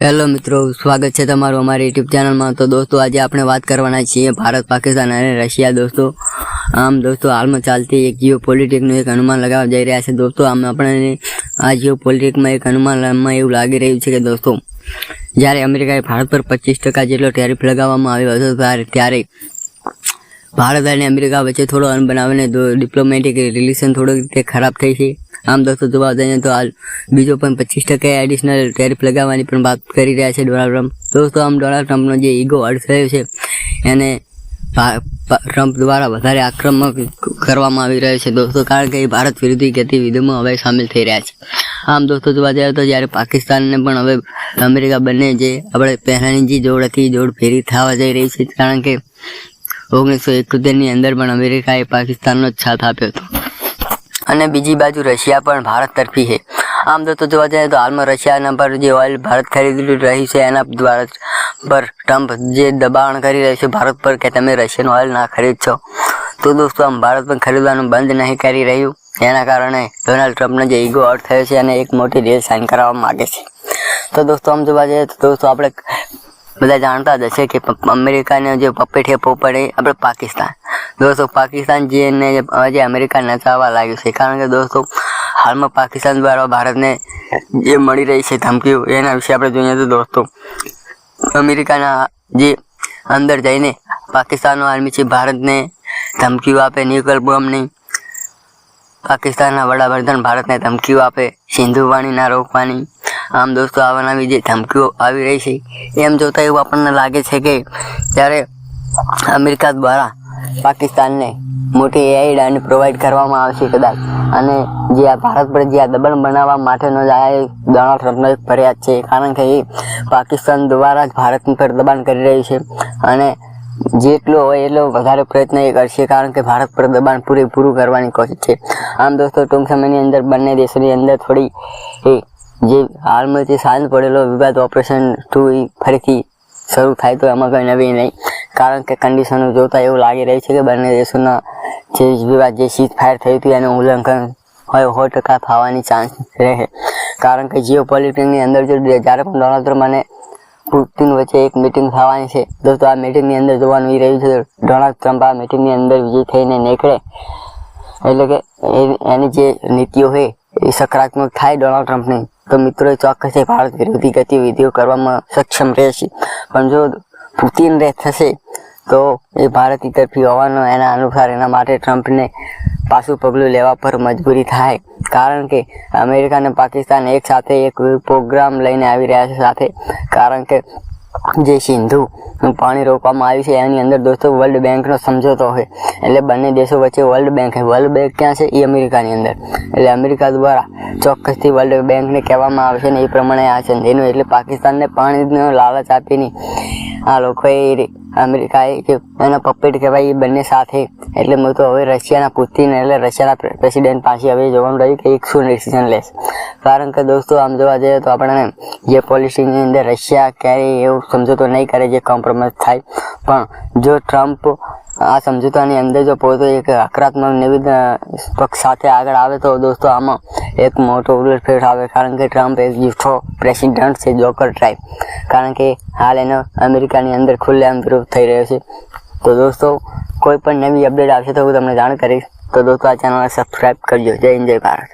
Hello મિત્રો, સ્વાગત છે તમારું અમારી યુટ્યુબ ચેનલમાં તો દોસ્તો, આજે આપણે વાત કરવાના છીએ ભારત, પાકિસ્તાન અને રશિયા દોસ્તો. આમ દોસ્તો, હાલમાં ચાલતી એક જીઓ પોલિટિકનું એક અનુમાન લગાવવા જઈ રહ્યા છે દોસ્તો. આમ આપણે આ જીઓ પોલિટિકમાં એક અનુમાનમાં એવું લાગી રહ્યું છે કે દોસ્તો, જ્યારે અમેરિકાએ ભારત પર પચીસ ટકા જેટલો ટેરિફ લગાવવામાં આવ્યો હતો, ત્યારે ત્યારે ભારત અને અમેરિકા વચ્ચે થોડો અન બનાવીને ડિપ્લોમેટિક રિલેશન થોડુંક રીતે ખરાબ થઈ છે. આમ દોસ્તો જોવા જઈએ તો હાલ બીજો પણ પચીસ ટકા એડિશનલ ટેરિફ લગાવવાની પણ વાત કરી રહ્યા છે ડોનાલ્ડ ટ્રમ્પ દોસ્તો, આમ ડોનાલ્ડ ટ્રમ્પનો જે ઈગો થયો છે, એને ટ્રમ્પ દ્વારા વધારે આક્રમક કરવામાં આવી રહ્યો છે દોસ્તો, કારણ કે ભારત વિરોધી ગતિવિધિમાં હવે સામેલ થઈ રહ્યા છે. આમ દોસ્તો જોવા જઈએ તો જ્યારે પાકિસ્તાનને પણ હવે અમેરિકા બંને જે આપણે પહેલાંની જે જોડ હતી, જોડ ફેરી થવા જઈ રહી છે, કારણ કે ઓગણીસો એકોતેરની અંદર પણ અમેરિકાએ પાકિસ્તાનનો જ સાથ આપ્યો હતો. અને બીજી બાજુ રશિયા પણ ભારત તરફી છે. આમ તો જોવા જઈએ તો હાલમાં રશિયાના પર જે ઓઇલ ભારત ખરીદી રહ્યું છે, એના દ્વારા પર ટ્રમ્પ જે દબાણ કરી રહ્યું છે ભારત પર કે તમે રશિયન ઓઇલ ના ખરીદશો. તો દોસ્તો, આમ ભારત પણ ખરીદવાનું બંધ નહીં કરી રહ્યું. એના કારણે ડોનાલ્ડ ટ્રમ્પનો જે ઈગો આઉટ થયો છે અને એક મોટી ડીલ સાઇન કરાવવા માગે છે. તો દોસ્તો, આમ જોવા જઈએ તો દોસ્તો, આપણે બધા જાણતા જ હશે કે અમેરિકાને જે પપ્પે ઠેપો પડે આપણે પાકિસ્તાન દોસ્તો, પાકિસ્તાન જે ને જે અમેરિકા નચાવવા લાગ્યું છે. કારણ કે દોસ્તો, હાલમાં પાકિસ્તાન દ્વારા ભારતને જે મળી રહી છે ધમકીઓ, એના વિશે આપણે જોઈએ તો દોસ્તો, અમેરિકાના જે અંદર જઈને પાકિસ્તાનનો આર્મી છે, ભારતને ધમકીઓ આપે, ન્યુક્લિયર બોમ્બની પાકિસ્તાનના વડાપ્રધાન ભારતને ધમકીઓ આપે, સિંધુ પાણી ના રોકવાની, આમ દોસ્તો, આવા નવી જે ધમકીઓ આવી રહી છે, એમ જોતા એવું આપણને લાગે છે કે ત્યારે અમેરિકા દ્વારા પાકિસ્તાનને મોટી એડ અને પ્રોવાઈડ કરવામાં આવશે કદાચ. અને જે આ ભારત પર જે આ દબાણ બનાવવા માટેનો જ આ ડોનાલ્ડ ટ્રમ્પનો એક ફરિયાદ છે. કારણ કે એ પાકિસ્તાન દ્વારા જ ભારત પર દબાણ કરી રહ્યું છે. અને જેટલો હોય એટલો વધારે પ્રયત્ન એ કરશે, કારણ કે ભારત પર દબાણ પૂરેપૂરું કરવાની કોશિશ છે. આમ દોસ્તો, ટૂંક સમયની અંદર બંને દેશોની અંદર થોડી એ જે હાલમાં જે શાંત પડેલો વિવાદ ઓપરેશન ટુ ફરીથી શરૂ થાય તો એમાં કંઈ નવી નહીં. કારણ કે કન્ડિશનો જોતા એવું લાગી રહ્યું છે કે બંને દેશોના જે વિવાદ, જે સીઝ ફાયર થયું હતું એનું ઉલ્લંઘન હોય સો ટકા થવાની ચાન્સ રહે. કારણ કે જીઓ પોલિટિકની અંદર જો જ્યારે પણ ડોનાલ્ડ ટ્રમ્પ અને પુતિન વચ્ચે એક મિટિંગ થવાની છે, દોસ્તો, આ મિટિંગની અંદર જોવાનું એ રહ્યું છે ડોનાલ્ડ ટ્રમ્પ આ મિટિંગની અંદર વિજય થઈને નીકળે. એટલે કે એની જે નીતિઓ હોય એ સકારાત્મક થાય ડોનાલ્ડ ટ્રમ્પની તો મિત્રો ચોક્કસ ભારત વિરોધી ગતિવિધિઓ કરવામાં સક્ષમ રહેશે. પણ જો પુતિન રહે થશે તો એ ભારતની તરફી હોવાનો એના અનુસાર એના માટે ટ્રમ્પને પાછું પગલું લેવા પર મજબૂરી થાય. કારણ કે અમેરિકા અને પાકિસ્તાન એક સાથે એક પ્રોગ્રામ લઈને આવી રહ્યા છે સાથે. કારણ કે જે સિંધુ પાણી રોકવામાં આવ્યું છે, એની અંદર દોસ્તો વર્લ્ડ બેંકનો સમજોતો હોય. એટલે બંને દેશો વચ્ચે વર્લ્ડ બેંક વર્લ્ડ બેંક ક્યાં છે? એ અમેરિકાની અંદર. એટલે અમેરિકા દ્વારા ચોક્કસથી વર્લ્ડ બેંકને કહેવામાં આવશે ને એ પ્રમાણે આ છે. એનું એટલે પાકિસ્તાનને પાણીનો લાલચ આપીને આ લોકોએ અમેરિકાએ કે એના પપ્પેટ કહેવાય એ બંને સાથે. એટલે હું તો હવે રશિયાના પુતિન એટલે રશિયાના પ્રે- પ્રેસિડેન્ટ પાસે હવે જોવાનું રહ્યું કે એક શું ડિસિઝન લેશે. કારણ કે દોસ્તો, આમ જોવા જઈએ તો આપણને જે પોલિસીની અંદર રશિયા ક્યારેય એવું સમજૂતો નહીં કરે, જે કોમ્પ્રોમાઇઝ થાય. પણ જો ટ્રમ્પ આ સમજૂતાની અંદર જો પોતે એક હકારાત્મક નિવેદન પક્ષ સાથે આગળ આવે તો દોસ્તો આમાં એક મોટો ઉલટફેર આવે. કારણ કે ટ્રમ્પ એક જૂઠો પ્રેસિડન્ટ છે, જોકર ટાઈપ કારણ કે હાલ એનો અમેરિકાની અંદર ખુલ્લેઆમ વિરોધ થઈ રહ્યો છે. તો દોસ્તો, કોઈ પણ નવી અપડેટ આવશે તો હું તમને જાણ કરીશ. તો દોસ્તો આ ચેનલને સબસ્ક્રાઈબ કરજો. જય હિન્દ, જય ભારત.